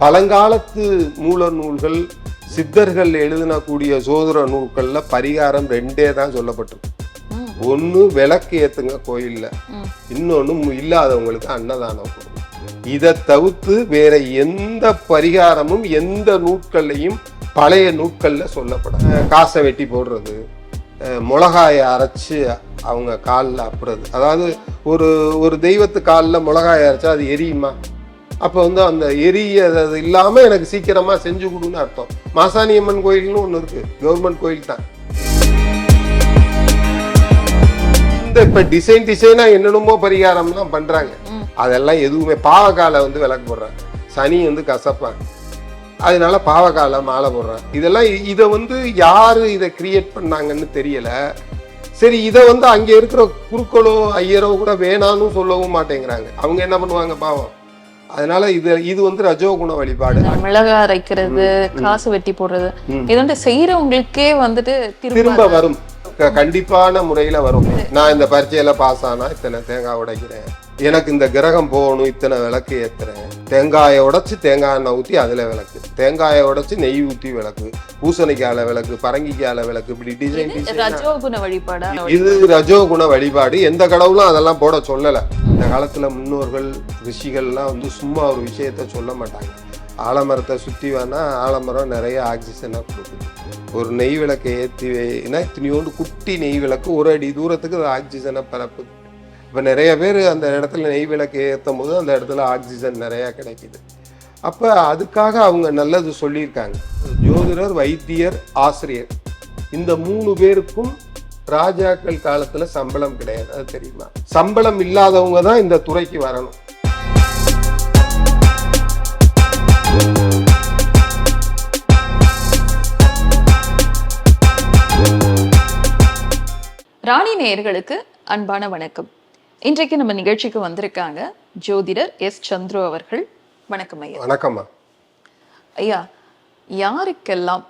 பழங்காலத்து மூல நூல்கள் சித்தர்கள் எழுதினக்கூடிய சோதர நூல்கள்ல பரிகாரம் ரெண்டே தான் சொல்லப்பட்டிருக்கு. ஒண்ணு விளக்கு ஏத்துங்க கோயில்ல மு- இல்லாதவங்களுக்கு அன்னதானம் கொடுங்க. இதை தவிர்த்து வேற எந்த பரிகாரமும் எந்த நூட்கள்லையும் பழைய நூட்கள்ல சொல்லப்படாது. காசை வெட்டி போடுறது மிளகாயை அரைச்சு அவங்க காலில் அப்புறது. அதாவது ஒரு ஒரு தெய்வத்து காலில் மிளகாயை அரைச்சா அது எரியுமா? அப்போ வந்து அந்த எரியது இல்லாமல் எனக்கு சீக்கிரமா செஞ்சு கொடுன்னு அர்த்தம். மாசாணியம்மன் கோயில்னு ஒன்று இருக்கு. கவர்மெண்ட் கோயில் தான். இந்த இப்ப டிசைன் டிசைனா என்னென்னமோ பரிகாரம்லாம் பண்றாங்க. ம். அதெல்லாம் எதுவுமே பாவக்கால வந்து விளக்கு போடுறாங்க. சனி வந்து கசப்பாங்க அதனால பாவக்கால மாலை போடுறாங்க இதெல்லாம் இதை வந்து யாரு இதை கிரியேட் பண்ணாங்கன்னு தெரியல. சரி இதை வந்து அங்க இருக்கிற குருக்களோ ஐயரோ கூட வேணான்னு சொல்லவும் மாட்டேங்கிறாங்க. அவங்க என்ன பண்ணுவாங்க பாவம்? அதனால இது இது வந்து ரஜோகுண வழிபாடு. மிளகா அரைக்கிறது காசு வெட்டி போடுறது. இது வந்து செய்யறவங்களுக்கே வந்துட்டு திரும்ப வரும். கண்டிப்பான முறையில வரும். நான் இந்த பரீட்சையில பாஸ் ஆனா இத்தனை தேங்காய் உடைக்கிறேன். எனக்கு இந்த கிரகம் போகணும் இத்தனை விளக்கு ஏத்துறேன். தேங்காயை உடைச்சு தேங்காய் எண்ணெய் ஊத்தி அதுல விளக்கு. தேங்காயை உடைச்சு நெய் ஊத்தி விளக்கு. பூசணிக்கால விளக்கு பரங்கிக்கால விளக்கு இப்படி டிசைன் ரஜோகுண வழிபாடா? இது ரஜோகுண வழிபாடு. எந்த கடவுளும் அதெல்லாம் போட சொல்லல. இந்த காலத்துல முன்னோர்கள் ரிஷிகள்லாம் வந்து சும்மா ஒரு விஷயத்த சொல்ல மாட்டாங்க. ஆலமரத்தை சுத்தி வேணா ஆலமரம் நிறைய ஆக்சிஜனை கொடுக்குது ஒரு நெய் விளக்கை ஏற்றி வைனா இத்தனையோண்டு குட்டி நெய் விளக்கு ஒரு அடி தூரத்துக்கு அது ஆக்சிஜனை பரப்புது. இப்போ நிறைய பேர் அந்த இடத்துல நெய் விளக்கு ஏற்றும் போது அந்த இடத்துல ஆக்சிஜன் நிறையா கிடைக்குது. அப்போ அதுக்காக அவங்க நல்லது சொல்லியிருக்காங்க. ஜோதிடர் வைத்தியர் ஆசிரியர். இந்த மூணு பேருக்கும் ராஜாக்கள் காலத்தில் சம்பளம் கிடையாது. அது தெரியுமா? சம்பளம் இல்லாதவங்க தான் இந்த துறைக்கு வரணும். ராணி நேயர்களுக்கு அன்பான வணக்கம். இன்றைக்கு நம்ம நிகழ்ச்சிக்கு வந்திருக்காங்க ஜோதிடர் எஸ் சந்துரு அவர்கள். வணக்கம் ஐயா. வணக்கம்மா. ஐயா யாருக்கெல்லாம்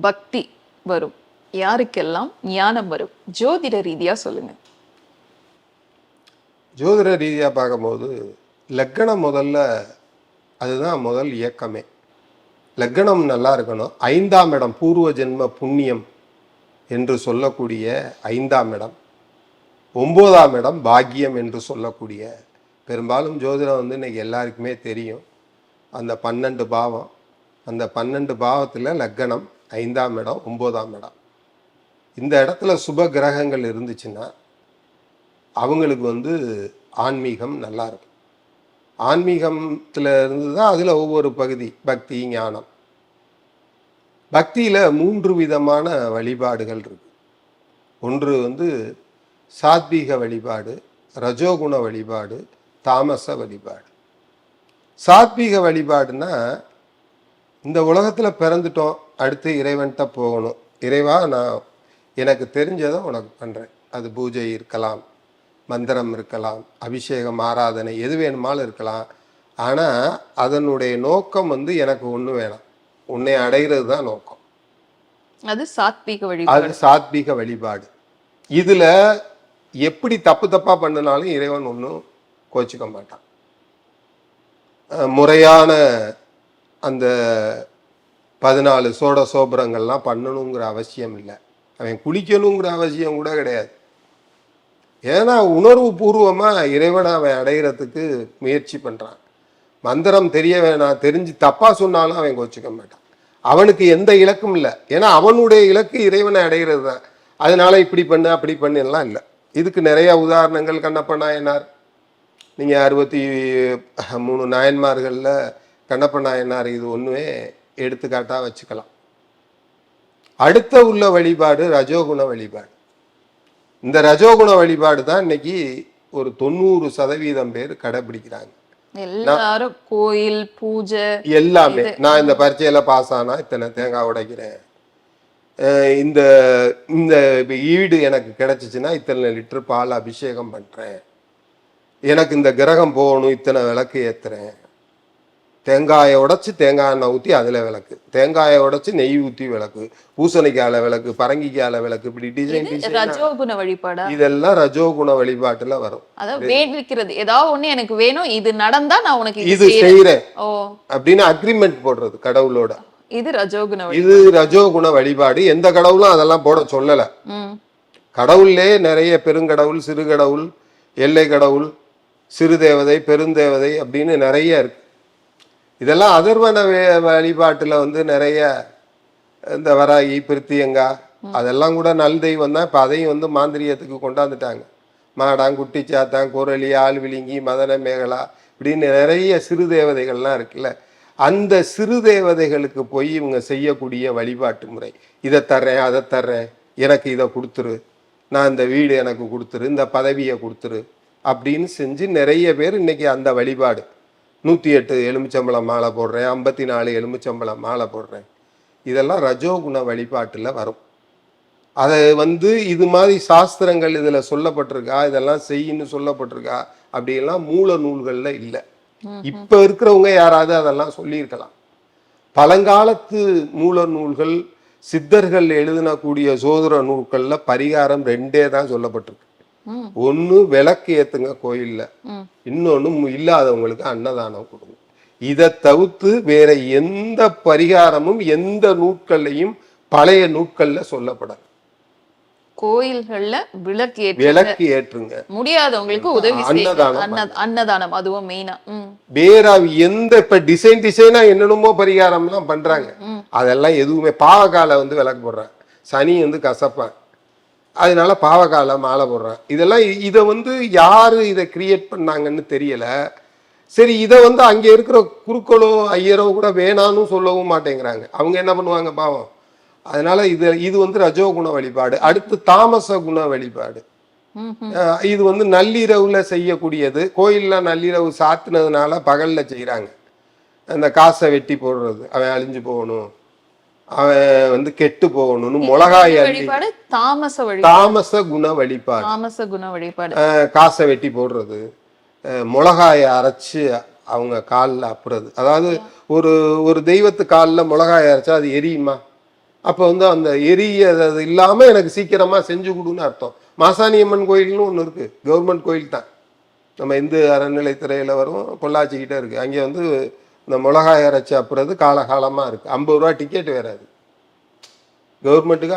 பக்தி வரும்? யாருக்கெல்லாம் ஞானம் வரும்? ஜோதிட ரீதியா சொல்லுங்க. ஜோதிட ரீதியாக பார்க்கும்போது லக்கணம் முதல்ல அதுதான் முதல் இயக்கமே. லக்கணம் நல்லா இருக்கணும். ஐந்தாம் இடம் பூர்வ ஜென்ம புண்ணியம் என்று சொல்லக்கூடிய ஐந்தாம் இடம். ஒம்போதாம் இடம் பாக்கியம் என்று சொல்லக்கூடிய. பெரும்பாலும் ஜோதிடம் வந்து இன்றைக்கி எல்லாருக்குமே தெரியும். அந்த பன்னெண்டு பாவம். அந்த பன்னெண்டு பாவத்தில் லக்கணம் ஐந்தாம் இடம் ஒம்போதாம் இடம் இந்த இடத்துல சுப கிரகங்கள் இருந்துச்சுன்னா அவங்களுக்கு வந்து ஆன்மீகம் நல்லா இருக்கும். ஆன்மீகத்தில் இருந்து தான் அதில் ஒவ்வொரு பகுதி பக்தி ஞானம். பக்தியில் மூன்று விதமான வழிபாடுகள் இருக்குது ஒன்று வந்து சாத்வீக வழிபாடு ரஜோகுண வழிபாடு தாமச வழிபாடு. சாத்வீக வழிபாடுனா இந்த உலகத்தில் பிறந்துட்டோம் அடுத்து இறைவன்கிட்ட போகணும். இறைவா நான் எனக்கு தெரிஞ்சதை உனக்கு பண்ணுறேன் அது பூஜை இருக்கலாம் மந்திரம் இருக்கலாம் அபிஷேகம் ஆராதனை எது வேணுமாலும் இருக்கலாம். ஆனால் அதனுடைய நோக்கம் வந்து எனக்கு ஒன்று வேணாம். உன்னை அடைகிறது தான் நோக்கம். அது சாத்வீக வழிபாடு. அது சாத்வீக வழிபாடு. இதுல எப்படி தப்பு தப்பாக பண்ணினாலும் இறைவன் ஒன்றும் கோச்சிக்க மாட்டான். முறையான அந்த பதினாலு சோட சோபரங்கள்லாம் பண்ணணுங்கிற அவசியம் இல்லை. அவன் குளிக்கணுங்கிற அவசியம் கூட கிடையாது. ஏன்னா உணர்வு பூர்வமாக இறைவனை அவன் அடைகிறதுக்கு முயற்சி பண்ணுறான் மந்திரம் தெரிய வேணாம் தெரிஞ்சு தப்பாக சொன்னாலும் அவன் கோச்சிக்க மாட்டான். அவனுக்கு எந்த இலக்கும் இல்லை. ஏன்னா அவனுடைய இலக்கு இறைவனை அடைகிறது தான் அதனால இப்படி பண்ணு அப்படி பண்ணு இல்லை. இதுக்கு நிறைய உதாரணங்கள் கண்ணப்ப நாயனார். நீங்க அறுபத்தி மூணு நாயன்மார்களில் கண்ணப்ப நாயனார் இது ஒன்றுமே எடுத்துக்காட்டா வச்சுக்கலாம். அடுத்த உள்ள வழிபாடு ரஜோகுண வழிபாடு. இந்த ரஜோகுண வழிபாடு தான் இன்னைக்கு ஒரு தொண்ணூறு சதவீதம் பேர் கடைபிடிக்கிறாங்க. எல்லாரும் கோயில் பூஜை எல்லாமே. நான் இந்த பரீட்சையில பாஸ் ஆனா இத்தனை தேங்காய் உடைக்கிறேன். இந்த இந்த ஈடு எனக்கு கிடைச்சிச்சுன்னா இத்தனை லிட்டர் பால் அபிஷேகம் பண்றேன். எனக்கு இந்த கிரகம் போகணும் இத்தனை விளக்கு ஏத்துறேன். தேங்காயை உடைச்சு தேங்காய் எண்ணெய் ஊற்றி அதில் விளக்கு. தேங்காயை உடைச்சு நெய் ஊற்றி விளக்கு. பூசணிக்காயில விளக்கு பரங்கிக்காயில விளக்கு இப்படி டிசைன் டிசைன் ரஜோகுண வழிபாடா? இதெல்லாம் ரஜோகுண வழிபாட்டுல வரும். அதாவது வேண்டிக்கிறது ஏதாவது ஒண்ணு எனக்கு வேணும் இது நடந்தா நான் உனக்கு இது ஓ. அப்படின்னு அக்ரிமெண்ட் போடுறது கடவுளோட. இது ரஜோகுண இது ரஜோகுண வழிபாடு. எந்த கடவுளும் அதெல்லாம் போட சொல்லல. கடவுள்லே நிறைய பெருங்கடவுள் சிறு கடவுள் எல்லை கடவுள் சிறு தேவதை பெருந்தேவதை அப்படின்னு நிறைய இருக்கு. இதெல்லாம் அதர்வன வழிபாட்டுல வந்து நிறைய இந்த வராகி பிரித்தியங்கா அதெல்லாம் கூட நல் தெய்வம் தான். இப்போ அதையும் வந்து மாந்திரியத்துக்கு கொண்டாந்துட்டாங்க. மாடான் குட்டி சாத்தான் குரலி ஆள்விழுங்கி மதன மேகலா இப்படின்னு நிறைய சிறு தேவதைகள்லாம் இருக்குல்ல. அந்த சிறு தேவதைகளுக்கு போய் இவங்க செய்யக்கூடிய வழிபாட்டு முறை. இதை தர்றேன் அதை தர்றேன் எனக்கு இதை கொடுத்துரு. நான் இந்த வீடு எனக்கு கொடுத்துரு இந்த பதவியை கொடுத்துரு அப்படின்னு செஞ்சு நிறைய பேர் இன்னைக்கு அந்த வழிபாடு. நூற்றி எட்டு எலுமிச்சம்பழம் மாலை போடுறேன் ஐம்பத்தி நாலு எலுமிச்சம்பழம் மாலை போடுறேன். இதெல்லாம் ரஜோகுண வழிபாட்டில் வரும். அதை வந்து இது மாதிரி சாஸ்திரங்கள் இதில் சொல்லப்பட்டிருக்கா இதெல்லாம் செய்யின்னு சொல்லப்பட்டிருக்கா அப்படியெல்லாம் மூல நூல்களில் இல்லை. இப்போ இருக்கிறவங்க யாராவது அதெல்லாம் சொல்லியிருக்கலாம். பழங்காலத்து மூல நூல்கள் சித்தர்கள் எழுதினக்கூடிய சோதர நூல்கள்ல பரிகாரம் ரெண்டே தான் சொல்லப்பட்டிருக்கு. ஒன்று விளக்கு ஏத்துங்க கோயில்ல இன்னொன்னு இன்னொன்று இல்லாதவங்களுக்கு அன்னதானம் கொடுங்க. இதை தவிர்த்து வேற எந்த பரிகாரமும் எந்த நூட்கள்லையும் பழைய நூட்கள்ல சொல்லப்படாது. கோயில்கள்ல விளக்கு ஏற்றி விளக்கு ஏற்றுங்க. முடியாதவங்களுக்கு உதவி அன்னதானம் அன்ன- அன்னதானம் அதுவும் மெயினா ம். வேற எந்த இப்ப டிசைன் டிசைனா என்னென்னமோ பரிகாரம்லாம் பண்றாங்க. அதெல்லாம் எதுவுமே பாவக்கால வந்து விளக்கு போடுறான். சனி வந்து கசப்பான். அதனால பாவக்கால மாலை போடுறான். இதெல்லாம் இதை வந்து யாரு இதை கிரியேட் பண்ணாங்கன்னு தெரியல. சரி இதை வந்து அங்க இருக்கிற குருக்களோ ஐயரோ கூட வேணான்னு சொல்லவும் மாட்டேங்கிறாங்க. அவங்க என்ன பண்ணுவாங்க பாவம்? அதனால இது இது வந்து ரஜோகுண வழிபாடு. அடுத்து தாமச குண வழிபாடு. இது வந்து நள்ளிரவுல செய்யக்கூடியது. கோயில்ல நள்ளிரவு சாத்துனதுனால பகல்ல செய்றாங்க. அந்த காசை வெட்டி போடுறது. அவன் அழிஞ்சு போகணும். அவன் வந்து கெட்டு போகணும்னு மிளகாய் வழிபாடு? தாமச தாமச குண வழிபாடு. தாமச குண வழிபாடு. காசை வெட்டி போடுறது. மிளகாயை அரைச்சு அவங்க காலில் அப்புறது. அதாவது ஒரு ஒரு தெய்வத்து காலில் மிளகாயை அரைச்சா அது எரியுமா? அப்போ வந்து அந்த எரியது இல்லாமல் எனக்கு சீக்கிரமாக செஞ்சு கொடுன்னு அர்த்தம். மாசாணியம்மன் கோயில்னு ஒன்று இருக்குது கவர்மெண்ட் கோயில் தான். நம்ம இந்து அறநிலைத்துறையில் வரும். பொள்ளாச்சிக்கிட்ட இருக்குது அங்கே வந்து இந்த மிளகாய் அரைச்சி அப்புறது காலகாலமாக இருக்குது ஐம்பது ரூபா டிக்கெட் வேற அது. கவர்மெண்ட்டுக்கு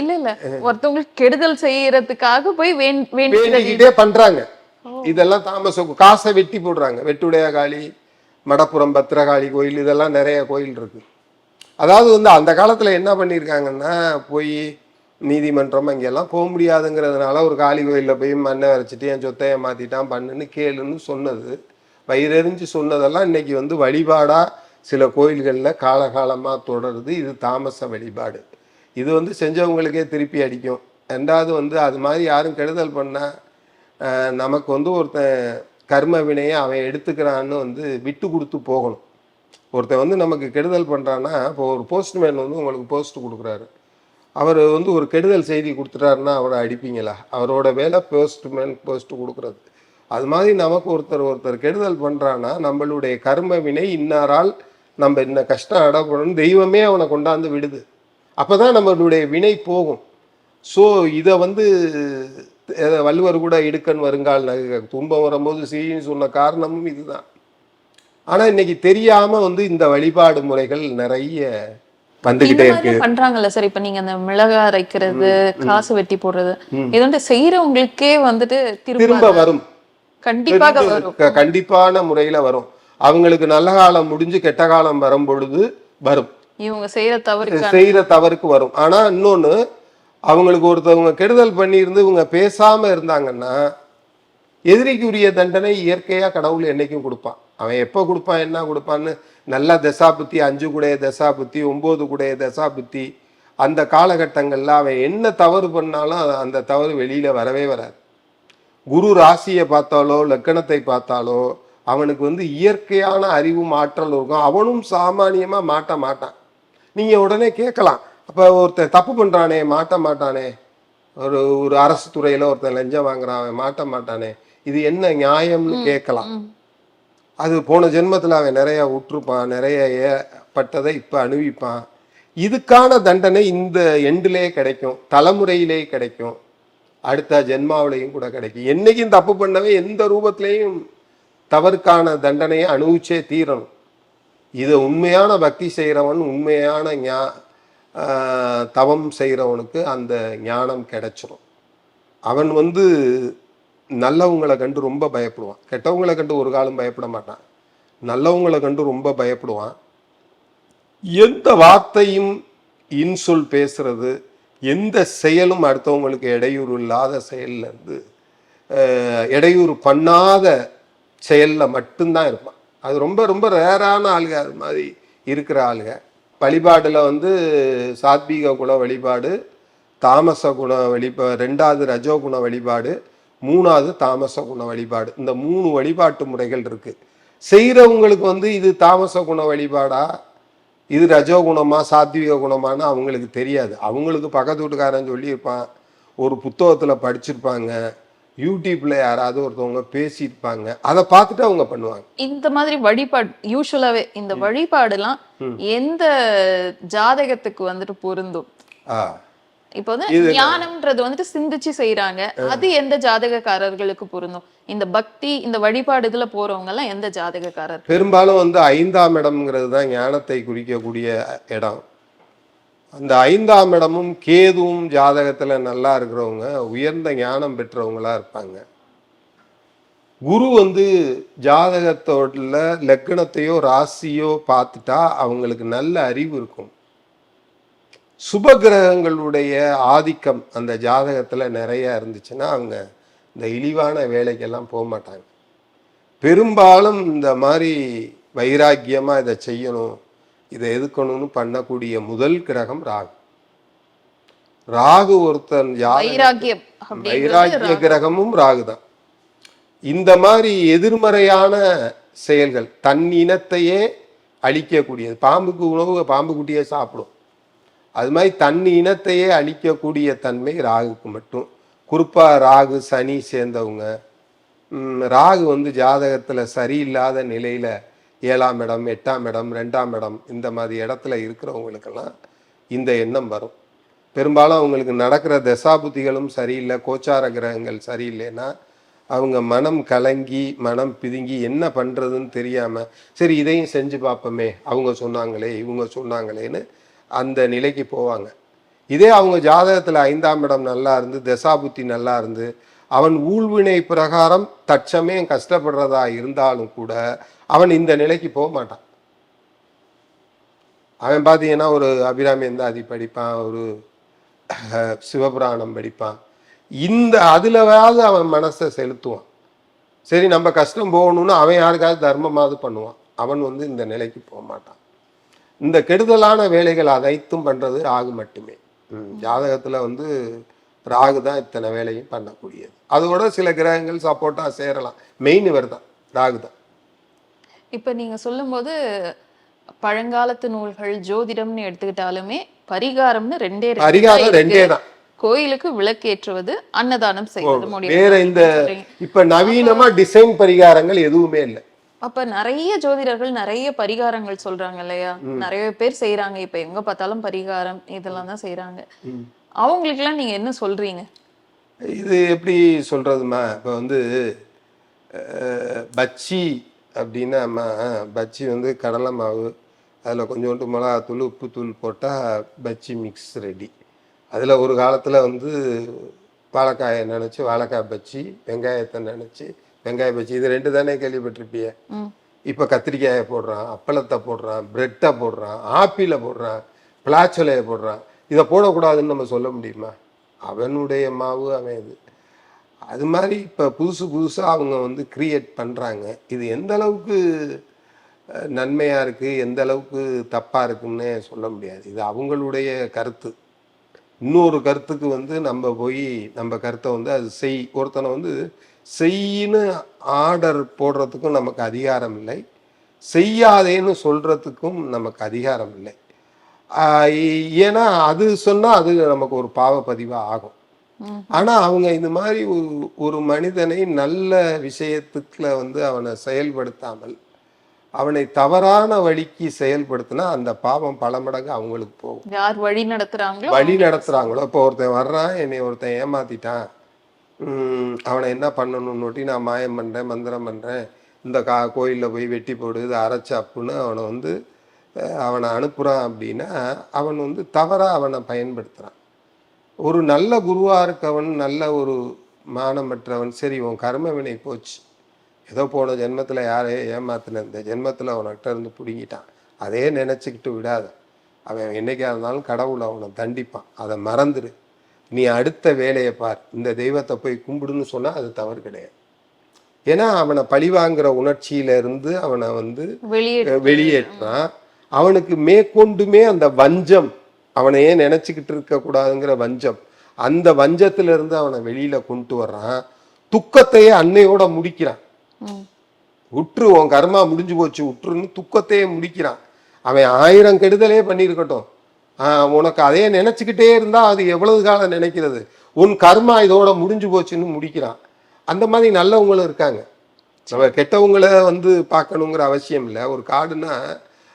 இல்ல இல்ல. ஒருத்தவங்களுக்கு கெடுதல் செய்யறதுக்காக போய் வேண்டிக்கிட்டே பண்றாங்க. இதெல்லாம் தாமச காசை வெட்டி போடுறாங்க. வெட்டுடைய காளி மடப்புறம் பத்திரகாளி கோயில் இதெல்லாம் நிறைய கோயில் இருக்கு. அதாவது வந்து அந்த காலத்தில் என்ன பண்ணியிருக்காங்கன்னா போய் நீதிமன்றம் அங்கெல்லாம் போக முடியாதுங்கிறதுனால ஒரு காளி கோயிலில் போய் மண்ணை வரைச்சிட்டு என் சொத்தையை மாற்றிட்டான் பண்ணுன்னு கேளுன்னு சொன்னது. வயிறெறிஞ்சு சொன்னதெல்லாம் இன்னைக்கு வந்து வழிபாடாக சில கோயில்களில் காலகாலமாக தொடருது. இது தாமச வழிபாடு. இது வந்து செஞ்சவங்களுக்கே திருப்பி அடிக்கும். ரெண்டாவது வந்து அது மாதிரி யாரும் கெடுதல் பண்ணால் நமக்கு வந்து ஒருத்தன் கர்ம வினையை அவன் எடுத்துக்கிறான்னு வந்து விட்டு கொடுத்து போகணும். ஒருத்தன் வந்து நமக்கு கெடுதல் பண்ணுறான்னா இப்போ ஒரு போஸ்ட்மேன் வந்து உங்களுக்கு போஸ்ட் கொடுக்குறாரு. அவர் வந்து ஒரு கெடுதல் செய்தி கொடுத்துட்டாருன்னா அவரை அடிப்பீங்களா? அவரோட வேலை போஸ்ட்மேன் போஸ்ட் கொடுக்குறது. அது மாதிரி நமக்கு ஒருத்தர் ஒருத்தர் கெடுதல் பண்ணுறான்னா நம்மளுடைய கர்ம வினை இன்னாரால் நம்ம இன்ன கஷ்டம் அடப்படணும் தெய்வமே அவனை கொண்டாந்து விடுது. அப்போ தான் நம்மளுடைய வினை போகும். ஸோ இதை வந்து வள்ளுவர் கூட இடுக்கன் வருங்கால் துன்பம் வரும்போது சீன்னு சொன்ன காரணமும் இதுதான். ஆனால் இன்னைக்கு தெரியாம வந்து இந்த வழிபாடு முறைகள் நிறைய வந்துகிட்டே இருக்கு. பண்றாங்கல்ல சார்? இப்ப நீங்க அந்த மிளகா அரைக்கிறது காசு வெட்டி போடுறது. இது வந்து செய்யறவங்களுக்கே வந்துட்டு திரும்ப வரும். கண்டிப்பாக வரும். கண்டிப்பான முறையில வரும். அவங்களுக்கு நல்ல காலம் முடிஞ்சு கெட்ட காலம் வரும் பொழுது வரும். இவங்க செய்யற தவறுக்கு செய்யற தவறுக்கு வரும். ஆனா இன்னொன்னு அவங்களுக்கு ஒருத்தவங்க கெடுதல் பண்ணியிருந்து இவங்க பேசாம இருந்தாங்கன்னா எதிரிக்குரிய தண்டனை இயற்கையா கடவுள் என்னைக்கும் கொடுப்பான். அவன் எப்போ கொடுப்பான் என்ன கொடுப்பான்னு நல்ல தசாபுத்தி அஞ்சு குடைய தசாபுத்தி ஒன்பது குடைய தசாபுத்தி அந்த காலகட்டங்கள்ல அவன் என்ன தவறு பண்ணாலும் அந்த தவறு வெளியில வரவே வராது. குரு ராசியை பார்த்தாலோ லக்கணத்தை பார்த்தாலோ அவனுக்கு வந்து இயற்கையான அறிவும் ஆற்றல் இருக்கும். அவனும் சாமானியமா மாட்ட மாட்டான். நீங்க உடனே கேட்கலாம் அப்ப ஒருத்தன் தப்பு பண்றானே மாட்ட மாட்டானே? ஒரு ஒரு அரசு துறையில ஒருத்தன் லஞ்சம் வாங்குறான் அவன் மாட்ட மாட்டானே? இது என்ன நியாயம்னு கேட்கலாம். அது போன ஜென்மத்தில் அவன் நிறைய விட்டுருப்பான் நிறைய ஏற்பட்டதை இப்போ அனுபவிப்பான். இதுக்கான தண்டனை இந்த எண்டிலே கிடைக்கும் தலைமுறையிலே கிடைக்கும். அடுத்த ஜென்மாவிலையும் கூட கிடைக்கும். என்னைக்கும் தப்பு பண்ணவே எந்த ரூபத்திலையும் தவறுக்கான தண்டனையை அனுபவிச்சே தீரணும். இதை உண்மையான பக்தி செய்கிறவன் உண்மையான ஞா தவம் செய்கிறவனுக்கு அந்த ஞானம் கிடைச்சிடும் அவன் வந்து நல்லவங்களை கண்டு ரொம்ப பயப்படுவான். கெட்டவங்களை கண்டு ஒரு காலம் பயப்பட மாட்டான். நல்லவங்களை கண்டு ரொம்ப பயப்படுவான். எந்த வார்த்தையும் இன்சொல் பேசுறது எந்த செயலும் அடுத்தவங்களுக்கு இடையூறு இல்லாத செயல்ல இருந்து இடையூறு பண்ணாத செயலில் மட்டும்தான் இருப்பான். அது ரொம்ப ரொம்ப ரேரான ஆளுங்க. அது மாதிரி இருக்கிற ஆளுங்க. வழிபாடில் வந்து சாத்வீக குண வழிபாடு தாமச குண வழிபா ரெண்டாவது ரஜோகுண வழிபாடு மூணாவது தாமச குண வழிபாடு. இந்த மூணு வழிபாட்டு முறைகள் இருக்கு. செய்கிறவங்களுக்கு வந்து இது தாமச குண வழிபாடா? இது ரஜோகுணமா? சாத்விக குணமான்னு அவங்களுக்கு தெரியாது. அவங்களுக்கு பக்கத்து வீட்டுக்காரன் சொல்லியிருப்பான். ஒரு புத்தகத்தில் படிச்சிருப்பாங்க. யூடியூப்ல யாராவது ஒருத்தவங்க பேசியிருப்பாங்க. அதை பார்த்துட்டு அவங்க பண்ணுவாங்க. இந்த மாதிரி வழிபாடு யூஸ்வலாவே இந்த வழிபாடுலாம் எந்த ஜாதகத்துக்கு வந்துட்டு பொருந்தும்? ஆ. இப்போ வந்து ஞானம்ன்றது வந்துட்டு சிந்திச்சு செய்யறாங்க அது எந்த ஜாதகக்காரர்களுக்கு பொருந்தும்? இந்த பக்தி இந்த வழிபாடு இதுல போறவங்க எல்லாம் எந்த ஜாதகக்காரர் பெரும்பாலும் வந்து ஐந்தாம் இடம்ங்கிறது தான் ஞானத்தை குறிக்கக்கூடிய இடம். அந்த ஐந்தாம் இடமும் கேதுவும் ஜாதகத்துல நல்லா இருக்கிறவங்க உயர்ந்த ஞானம் பெற்றவங்களா இருப்பாங்க. குரு வந்து ஜாதகத்தோட லக்கணத்தையோ ராசியோ பார்த்துட்டா அவங்களுக்கு நல்ல அறிவு இருக்கும். சுப கிரகங்களுடைய ஆதிக்கம் அந்த ஜாதகத்துல நிறைய இருந்துச்சுன்னா அவங்க இந்த இழிவான வேலைக்கெல்லாம் போக மாட்டாங்க. பெரும்பாலும் இந்த மாதிரி வைராக்கியமா இதை செய்யணும் இதை எதுக்கணும்னு பண்ணக்கூடிய முதல் கிரகம் ராகு. ராகு ஒருத்தன் அப்படிங்கிறது வைராக்கிய கிரகமும் ராகு தான் இந்த மாதிரி எதிர்மறையான செயல்கள் தன் இனத்தையே அழிக்கக்கூடியது. பாம்புக்கு உணவு பாம்பு குட்டியே சாப்பிடும். அது மாதிரி தன் இனத்தையே அழிக்கக்கூடிய தன்மை ராகுக்கு மட்டும். குறிப்பா ராகு சனி சேர்ந்தவங்க. ராகு வந்து ஜாதகத்தில் சரியில்லாத நிலையில் ஏழாம் இடம் எட்டாம் இடம் ரெண்டாம் இடம் இந்த மாதிரி இடத்துல இருக்கிறவங்களுக்கெல்லாம் இந்த எண்ணம் வரும். பெரும்பாலும் அவங்களுக்கு நடக்கிற தசாபுத்திகளும் சரியில்லை கோச்சார கிரகங்கள் சரியில்லைன்னா அவங்க மனம் கலங்கி மனம் பிதுங்கி என்ன பண்ணுறதுன்னு தெரியாமல் சரி இதையும் செஞ்சு பார்ப்போமே அவங்க சொன்னாங்களே இவங்க சொன்னாங்களேன்னு அந்த நிலைக்கு போவாங்க. இதே அவங்க ஜாதகத்தில் ஐந்தாம் இடம் நல்லா இருந்து தசாபுத்தி நல்லா இருந்து அவன் ஊழ்வினை பிரகாரம் தற்சமயம் கஷ்டப்படுறதா இருந்தாலும் கூட அவன் இந்த நிலைக்கு போக மாட்டான். அவன் பார்த்தீங்கன்னா ஒரு அபிராமி எந்தாதி படிப்பான் ஒரு சிவபுராணம் படிப்பான். இந்த அதுலவாவது அவன் மனசை செலுத்துவான். சரி நம்ம கஷ்டம் போகணும்னு அவன் யாருக்காவது தர்மமாவது பண்ணுவான். அவன் வந்து இந்த நிலைக்கு போக மாட்டான். இந்த கெடுதலான வேலைகள் அனைத்தும் பண்றது ராகு மட்டுமே. ஜாதகத்துல வந்து ராகு தான் இத்தனை வேலையும் பண்ணக்கூடியது. அதோட சில கிரகங்கள் சப்போர்ட்டா சேரலாம். மெயின் இவர் தான் ராகு தான். இப்ப நீங்க சொல்லும்போது பழங்காலத்து நூல்கள் ஜோதிடம்னு எடுத்துக்கிட்டாலுமே பரிகாரம்னு ரெண்டே பரிகாரம். ரெண்டே தான். கோயிலுக்கு விளக்கேற்றுவது அன்னதானம் செய்வது வேற இந்த இப்ப நவீனமா டிசைன் பரிகாரங்கள் எதுவுமே இல்லை. அப்ப நிறைய ஜோதிடர்கள் நிறைய பரிகாரங்கள் சொல்றாங்க இல்லையா? நிறைய பேர் செய்யறாங்க இப்ப எங்க பார்த்தாலும் பரிகாரம் இதெல்லாம் தான் செய்யறாங்க அவங்களுக்கு எல்லாம் நீங்க என்ன சொல்றீங்க? இது எப்படி சொல்றதுமா இப்போ வந்து பச்சி அப்படின்னா அம்மா பச்சி வந்து கடலை மாவு அதில் கொஞ்சோண்டு மிளகாத்தூள் உப்புத்தூள் போட்டால் பச்சி மிக்ஸ் ரெடி அதில் ஒரு காலத்தில் வந்து வாழைக்காயை நினச்சி வாழைக்காய் பச்சி வெங்காயத்தை நினச்சி வெங்காய பச்சி இது ரெண்டு தானே கேள்விப்பட்டிருப்பிய. இப்போ கத்திரிக்காயை போடுறான் அப்பளத்தை போடுறான் பிரெட்டை போடுறான் ஆப்பிளை போடுறான் பிளாச்சொலையை போடுறான். இதை போடக்கூடாதுன்னு நம்ம சொல்ல முடியுமா? அவனுடைய மாவு அவன் இது அது மாதிரி இப்போ புதுசு புதுசாக அவங்க வந்து கிரியேட் பண்ணுறாங்க இது எந்த அளவுக்கு அஹ், நன்மையா இருக்கு எந்த அளவுக்கு தப்பா இருக்குன்னு சொல்ல முடியாது. இது அவங்களுடைய கருத்து. இன்னொரு கருத்துக்கு வந்து நம்ம போய் நம்ம கருத்தை வந்து அது செய் ஒருத்தனை வந்து செய்யின்னு ஆர்டர் போடுறதுக்கும் நமக்கு அதிகாரம் இல்லை. செய்யாதேன்னு சொல்றதுக்கும் நமக்கு அதிகாரம் இல்லை. ஏன்னா அது சொன்னா அது நமக்கு ஒரு பாவ பதிவா ஆகும். ம். ஆனா அவங்க இந்த மாதிரி ஒரு ஒரு மனிதனை நல்ல விஷயத்துக்குள்ள வந்து அவனை செயல்படுத்தாமல் அவனை தவறான வழிக்கு செயல்படுத்தினா அந்த பாவம் பல மடங்கு அவங்களுக்கு போகும். யார் வழி நடத்துறாங்களோ வழி நடத்துறாங்களோ இப்போ ஒருத்தன் வர்றான் என்னை ஒருத்தன் ஏமாத்திட்டான் அவனை என்ன பண்ணணும்னுட்டி நான் மாயம் பண்ணுறேன் மந்திரம் பண்ணுறேன் இந்த கா கோயிலில் போய் வெட்டி போடு இதை அரைச்ச அவனை வந்து அவனை அனுப்புகிறான் அப்படின்னா அவன் வந்து தவறாக அவனை பயன்படுத்துகிறான் ஒரு நல்ல குருவாக இருக்கவன் நல்ல ஒரு மானமற்றவன் சரி உன் கர்ம வினை போச்சு. ஏதோ போன ஜென்மத்தில் யாரையோ ஏமாத்தின இந்த ஜென்மத்தில் அவன்கிட்ட இருந்து பிடுங்கிட்டான். அதே நினச்சிக்கிட்டு விடாத. அவன் என்றைக்காக இருந்தாலும் கடவுளை அவனை தண்டிப்பான். அதை மறந்துடு நீ அடுத்த வேலையை பார். இந்த தெய்வத்தை போய் கும்பிடுன்னு சொன்னால் அது தவறு கிடையாது. ஏன்னா அவனை பழிவாங்கிற உணர்ச்சியில இருந்து அவனை வந்து வெளியே வெளியேற்றான் அவனுக்கு மேற்கொண்டுமே அந்த வஞ்சம் அவனை ஏன் நினைச்சுக்கிட்டு இருக்க கூடாதுங்கிற வஞ்சம் அந்த வஞ்சத்துல இருந்து அவனை வெளியில கொண்டு வர்றான். துக்கத்தையே அன்னையோட முடிக்கிறான். உற்று உன் கர்மா முடிஞ்சு போச்சு உற்றுன்னு துக்கத்தையே முடிக்கிறான். அவன் ஆயிரம் கெடுதலே பண்ணியிருக்கட்டும். உனக்கு அதையே நினைச்சுக்கிட்டே இருந்தா அது எவ்வளவு காலம் நினைக்கிறது? உன் கர்மா இதோட முடிஞ்சு போச்சுன்னு முடிக்கிறான். அந்த மாதிரி நல்லவங்களும் இருக்காங்க. நம்ம கெட்டவங்கள வந்து பார்க்கணுங்கிற அவசியம் இல்லை. ஒரு காடுனா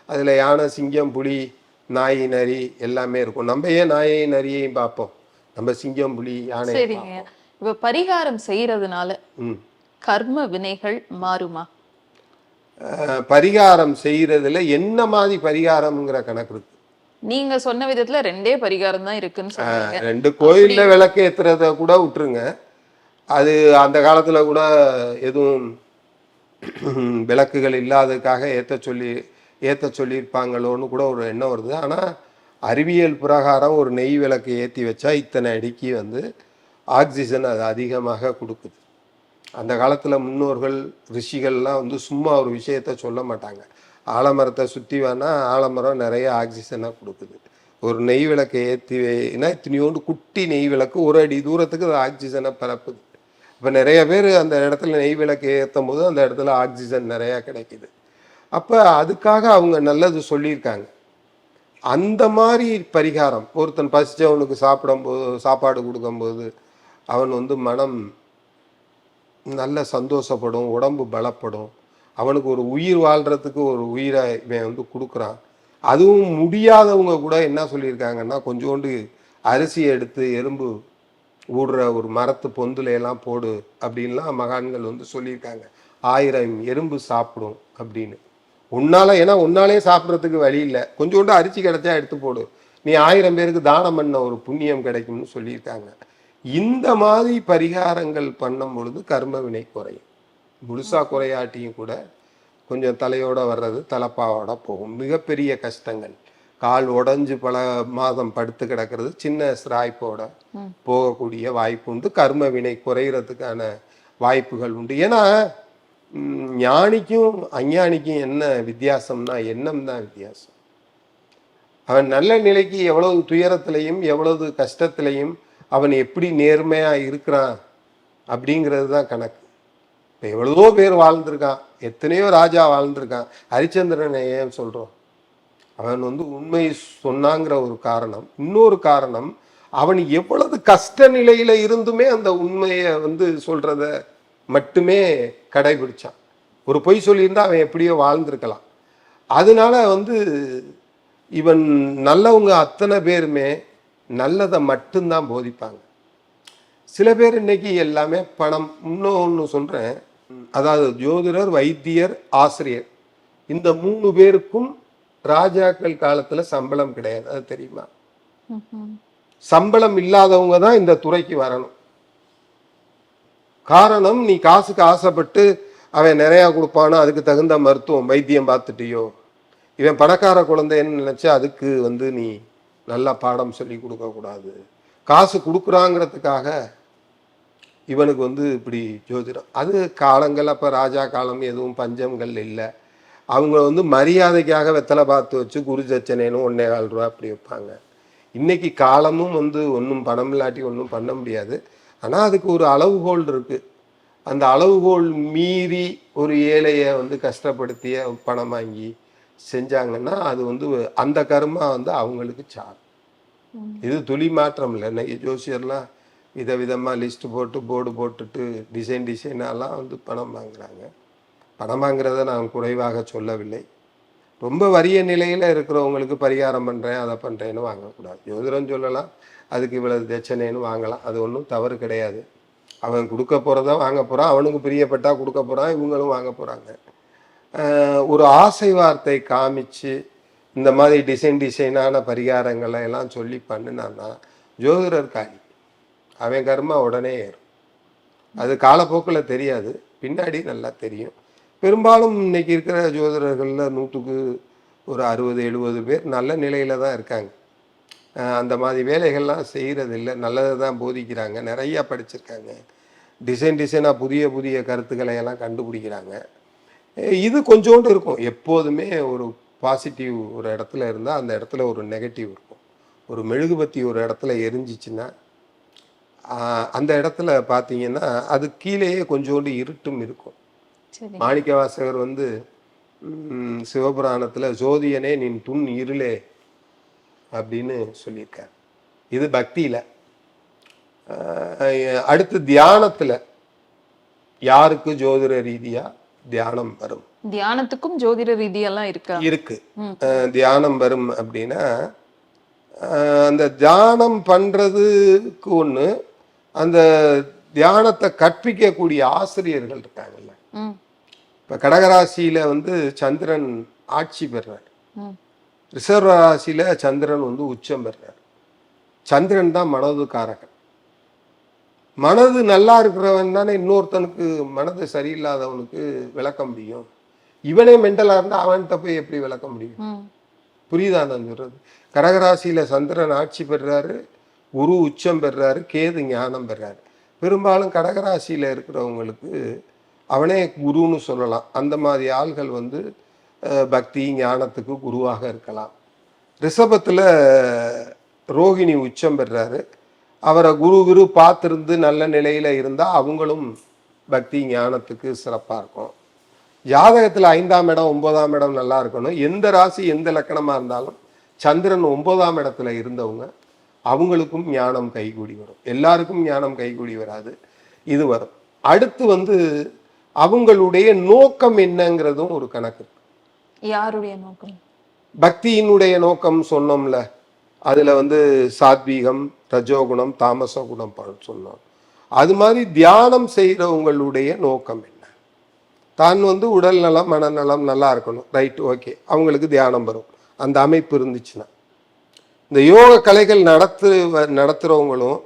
அதுல யானை சிங்கம் புலி நாய் நரி எல்லாமே இருக்கும். நம்ம ஏன் நாயையும் நரியையும் பார்ப்போம்? நம்ம சிங்கம் புலி யானை சரிங்க. இப்ப பரிகாரம் செய்யறதுனால ம். கர்ம வினைகள் மாறுமா? பரிகாரம் செய்யறதுல என்ன மாதிரி பரிகாரம்ங்கிற கணக்கு இருக்கு. நீங்க சொன்ன விதத்துல ரெண்டே பரிகாரம் தான் இருக்குன்னு ரெண்டு கோயில்ல விளக்கு ஏத்துறத கூட விட்டுருங்க. அது அந்த காலத்துல கூட எதுவும் விளக்குகள் இல்லாததுக்காக ஏத்த சொல்லி ஏத்த சொல்லியிருப்பாங்களோன்னு கூட ஒரு எண்ணம் வருது. ஆனா அறிவியல் பிரகாரம் ஒரு நெய் விளக்கு ஏத்தி வச்சா இத்தனை அடிக்கு வந்து ஆக்சிஜன் அது அதிகமாக கொடுக்குது. அந்த காலத்துல முன்னோர்கள் ரிஷிகள்லாம் வந்து சும்மா ஒரு விஷயத்த சொல்ல மாட்டாங்க. ஆலமரத்தை சுற்றி வேணால் ஆலமரம் நிறைய ஆக்சிஜனாக கொடுக்குது. ஒரு நெய் விளக்கை ஏற்றி வைனா இத்தனையோண்டு குட்டி நெய் விளக்கு ஒரு அடி தூரத்துக்கு அது ஆக்சிஜனை பரப்புது. இப்போ நிறைய பேர் அந்த இடத்துல நெய் விளக்கு ஏற்றும் போது அந்த இடத்துல ஆக்சிஜன் நிறையா கிடைக்குது. அப்போ அதுக்காக அவங்க நல்லது சொல்லியிருக்காங்க. அந்த மாதிரி பரிகாரம் ஒருத்தன் பசிச்சவனுக்கு சாப்பிடும்போது சாப்பாடு கொடுக்கும்போது அவன் வந்து மனம் நல்ல சந்தோஷப்படும் உடம்பு பலப்படும். அவனுக்கு ஒரு உயிர் வாழ்கிறதுக்கு ஒரு உயிரை இவன் வந்து கொடுக்குறான். அதுவும் முடியாதவங்க கூட என்ன சொல்லியிருக்காங்கன்னா கொஞ்சோண்டு அரிசி எடுத்து எறும்பு ஊடுற ஒரு மரத்து பொந்துலையெல்லாம் போடு அப்படின்லாம் மகான்கள் வந்து சொல்லியிருக்காங்க. ஆயிரம் எறும்பு சாப்பிடும் அப்படின்னு. உன்னால ஏன்னா உன்னாலே சாப்பிட்றதுக்கு வழி இல்லை. கொஞ்சோண்டு அரிசி கிடைச்சா எடுத்து போடு. நீ ஆயிரம் பேருக்கு தானம் பண்ண ஒரு புண்ணியம் கிடைக்கும்னு சொல்லியிருக்காங்க. இந்த மாதிரி பரிகாரங்கள் பண்ணும் பொழுது கர்ம வினை குறையும். முழுசா குறையாட்டியும் கூட கொஞ்சம் தலையோட வர்றது தலைப்பாவோட போகும். மிகப்பெரிய கஷ்டங்கள். கால் உடைஞ்சு பல மாதம் படுத்து கிடக்கிறது சின்ன சிராய்ப்போட போகக்கூடிய வாய்ப்பு உண்டு. கர்ம வினை குறைகிறதுக்கான வாய்ப்புகள் உண்டு. ஏன்னா ஞானிக்கும் அஞ்ஞானிக்கும் என்ன வித்தியாசம்னா எண்ணம் தான் வித்தியாசம். அவன் நல்ல நிலைக்கு எவ்வளவு துயரத்திலையும் எவ்வளவு கஷ்டத்திலையும் அவன் எப்படி நேர்மையா இருக்கிறான் அப்படிங்கிறது தான் கணக்கு. இப்போ எவ்வளவோ பேர் வாழ்ந்திருக்கான். எத்தனையோ ராஜா வாழ்ந்திருக்கான். ஹரிச்சந்திரனை ஏன் சொல்கிறோம் அவன் வந்து உண்மை சொன்னாங்கிற ஒரு காரணம். இன்னொரு காரணம் அவன் எவ்வளவு கஷ்ட நிலையில இருந்துமே அந்த உண்மையை வந்து சொல்றத மட்டுமே கடைபிடிச்சான். ஒரு பொய் சொல்லியிருந்தா அவன் எப்படியோ வாழ்ந்திருக்கலாம். அதனால வந்து இவன் நல்லவங்க அத்தனை பேருமே நல்லதை மட்டும்தான் போதிப்பாங்க. சில பேர் இன்னைக்கு எல்லாமே பணம். இன்னொன்று சொல்கிறேன் அதாவது ஜோதிடர் வைத்தியர் ஆசிரியர். இந்த மூணு பேருக்கும் ராஜாக்கள் காலத்துல சம்பளம் கிடையாது. அது தெரியுமா. சம்பளம் இல்லாதவங்க தான் இந்த துறைக்கு வரணும். காரணம் நீ காசுக்கு ஆசைப்பட்டு அவன் நிறையா கொடுப்பானோ அதுக்கு தகுந்த மருத்துவம் வைத்தியம் பார்த்துட்டியோ? இவன் பணக்கார குழந்தைன்னு நினைச்சா அதுக்கு வந்து நீ நல்லா பாடம் சொல்லி கொடுக்கக்கூடாது காசு கொடுக்குறாங்கிறதுக்காக இவனுக்கு வந்து இப்படி ஜோதிடம். அது காலங்கள் அப்போ ராஜா காலம் எதுவும் பஞ்சங்கள் இல்லை. அவங்க வந்து மரியாதைக்காக வெத்தலை பார்த்து வச்சு குரு தட்சணைன்னு ஒன்னே கால் ரூபா அப்படி வைப்பாங்க இன்னைக்கு காலமும் வந்து ஒன்றும் பணம் இல்லாட்டி ஒன்றும் பண்ண முடியாது. ஆனால் அதுக்கு ஒரு அளவுகோல் இருக்கு. அந்த அளவுகோல் மீறி ஒரு ஏழையை வந்து கஷ்டப்படுத்திய பணம் வாங்கி செஞ்சாங்கன்னா அது வந்து அந்த கர்மா வந்து அவங்களுக்கு சார் இது துளி மாற்றம் இல்லை. இன்னைக்கு ஜோசியர்லாம் விதவிதமா லிஸ்ட்டு போட்டு போர்டு போட்டுட்டு டிசைன் டிசைனாலாம் வந்து பணம் வாங்குறாங்க. வாங்குறத நான் குறைவாக சொல்லவில்லை. ரொம்ப வறிய நிலையில் இருக்கிறவங்களுக்கு பரிகாரம் பண்ணுறேன் அதை பண்ணுறேன்னு வாங்கக்கூடாது. ஜோதிடம் சொல்லலாம் அதுக்கு இவ்வளவு தட்சணைன்னு வாங்கலாம். அது ஒன்றும் தவறு கிடையாது. அவன் கொடுக்க போகிறதா வாங்க போகிறான் அவனுக்கு பிரியப்பட்டா கொடுக்க போகிறான் இவங்களும் வாங்க போகிறாங்க ஒரு ஆசை வார்த்தை காமிச்சு இந்த மாதிரி டிசைன் டிசைனான பரிகாரங்களை எல்லாம் சொல்லி பண்ணினான்னா ஜோதிடர் காலி. அவன் கர்மா உடனே ஏறும். அது காலப்போக்கில் தெரியாது. பின்னாடி நல்லா தெரியும். பெரும்பாலும் இன்னைக்கு இருக்கிற ஜோதிடர்களில் நூற்றுக்கு ஒரு அறுபது எழுபது பேர் நல்ல நிலையில் தான் இருக்காங்க. அந்த மாதிரி வேலைகள்லாம் செய்கிறதில்ல நல்லதை தான் போதிக்கிறாங்க. நிறையா படிச்சிருக்காங்க. டிசைன் டிசைனாக புதிய புதிய கருத்துக்களை எல்லாம் கண்டுபிடிக்கிறாங்க இது கொஞ்சோண்டு இருக்கும். எப்போதுமே ஒரு பாசிட்டிவ் ஒரு இடத்துல இருந்தால் அந்த இடத்துல ஒரு நெகட்டிவ் இருக்கும். ஒரு மெழுகுபத்தி ஒரு இடத்துல எரிஞ்சிச்சுன்னா அந்த இடத்துல பார்த்தீங்கன்னா அது கீழேயே கொஞ்சோண்டு இருட்டும் இருக்கும். மாணிக்க வாசகர் வந்து சிவபுராணத்துல ஜோதியனே நின் துன் இருளே அப்படின்னு சொல்லியிருக்கார். இது பக்தியில. அடுத்து தியானத்துல யாருக்கு ஜோதிட ரீதியா தியானம் வரும்? தியானத்துக்கும் ஜோதிட ரீதியெல்லாம் இருக்கா? இருக்கு. தியானம் வரும் அப்படின்னா அந்த தியானம் பண்றதுக்கு ஒண்ணு அந்த தியானத்தை கற்பிக்கக்கூடிய ஆசிரியர்கள் இருக்காங்கல்ல. இப்போ கடகராசியில வந்து சந்திரன் ஆட்சி பெறார் ரிசர்வ ராசியில சந்திரன் வந்து உச்சம் பெறார் சந்திரன் தான் மனது காரகன். மனது நல்லா இருக்கிறவன் தானே இன்னொருத்தனுக்கு மனது சரியில்லாதவனுக்கு விளக்க முடியும். இவனே மென்டலா இருந்தா அவன்கிட்ட போய் எப்படி விளக்க முடியும்? புரியுதா நான் சொல்றது? கடகராசியில சந்திரன் ஆட்சி பெறாரு குரு உச்சம் பெறாரு கேது ஞானம் பெறாரு. பெரும்பாலும் கடகராசியில் இருக்கிறவங்களுக்கு அவனே குருன்னு சொல்லலாம். அந்த மாதிரி ஆள்கள் வந்து பக்தி ஞானத்துக்கு குருவாக இருக்கலாம். ரிஷபத்தில் ரோகிணி உச்சம் பெறாரு. அவரை குரு குரு பார்த்துருந்து நல்ல நிலையில் இருந்தால் அவங்களும் பக்தி ஞானத்துக்கு சிறப்பாக இருக்கும். ஜாதகத்தில் ஐந்தாம் இடம் ஒன்பதாம் இடம் நல்லா இருக்கணும். எந்த ராசி எந்த லக்கணமாக இருந்தாலும் சந்திரன் ஒன்பதாம் இடத்துல இருந்தவங்க அவங்களுக்கும் ஞானம் கைகூடி வரும். எல்லாருக்கும் ஞானம் கைகூடி வராது. இது வரும். அடுத்து வந்து அவங்களுடைய நோக்கம் என்னங்கிறதும் ஒரு கணக்கு. யாருடைய நோக்கம்? பக்தியினுடைய நோக்கம் சொன்னோம்ல அதுல வந்து சாத்வீகம் ரஜோகுணம் தாமச குணம் சொன்னோம். அது மாதிரி தியானம் செய்கிறவங்களுடைய நோக்கம் என்ன? தான் வந்து உடல் நலம் மனநலம் நல்லா இருக்கணும். Right okay. அவங்களுக்கு தியானம் வரும். அந்த அமைப்பு இருந்துச்சுன்னா. இந்த யோக கலைகள் நடத்து நடத்துகிறவங்களும்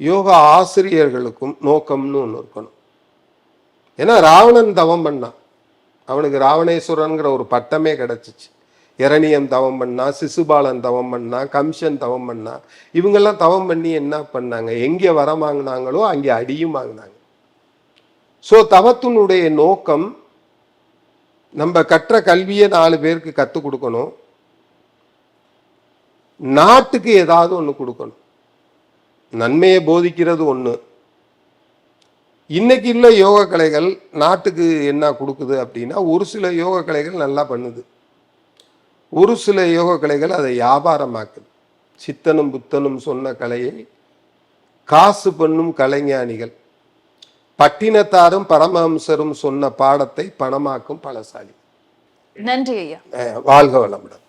யோகா ஆசிரியர்களுக்கும் நோக்கம்னு ஒன்று இருக்கணும். ஏன்னா ராவணன் தவம் பண்ணான் அவனுக்கு ராவணேஸ்வரனுங்கிற ஒரு பட்டமே கிடச்சிச்சு. இரணியம் தவம் பண்ணா சிசுபாலன் தவம் பண்ணா கம்சன் தவம் பண்ணா. இவங்கெல்லாம் தவம் பண்ணி என்ன பண்ணாங்க? எங்கே வரம் வாங்கினாங்களோ அங்கே அடியும் வாங்கினாங்க. ஸோ தவத்தினுடைய நோக்கம் நம்ம கற்ற கல்வியை நாலு பேருக்கு கற்றுக் கொடுக்கணும். நாட்டுக்கு ஏதாவது ஒன்று கொடுக்கணும். நன்மையை போதிக்கிறது ஒன்று இன்னைக்கு உள்ள யோக கலைகள் நாட்டுக்கு என்ன கொடுக்குது அப்படின்னா ஒரு சில யோக கலைகள் நல்லா பண்ணுது. ஒரு சில யோக கலைகள் அதை வியாபாரமாக்குது. சித்தனும் புத்தனும் சொன்ன கலையை காசு பண்ணும் கலைஞானிகள் பட்டினத்தாரும் பரமஹம்சரும் சொன்ன பாடத்தை பணமாக்கும் பலசாலி. நன்றி ஐயா. வாழ்க வளமுடன்.